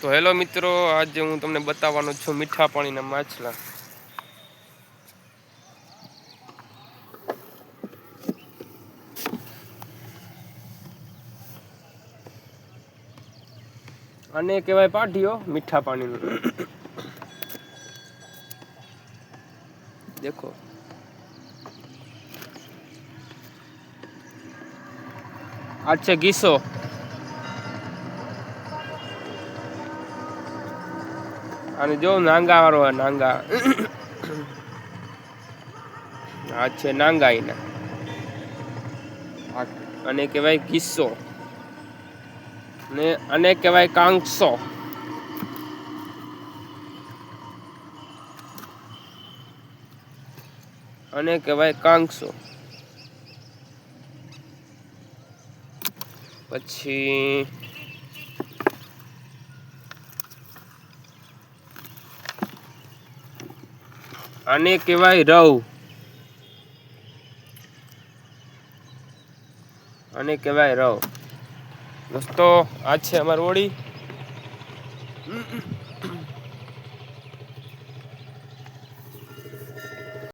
તો હેલો મિત્રો, આજે હું તમને બતાવવાનો છું મીઠા પાણીના માછલા. અને કહેવાય પાઠીઓ મીઠા પાણીનું દેખો. આ છે ગીસો. અને જો નાંગા વાળો નાંગા. આ છે નાંગા એના અને કહેવાય કિસ્સો. ને અને કહેવાય કાંકસો. અને કહેવાય કાંકસો. પછી આને કહેવાય રવ. આને કહેવાય રવ. દોસ્તો આ છે અમારી હોળી.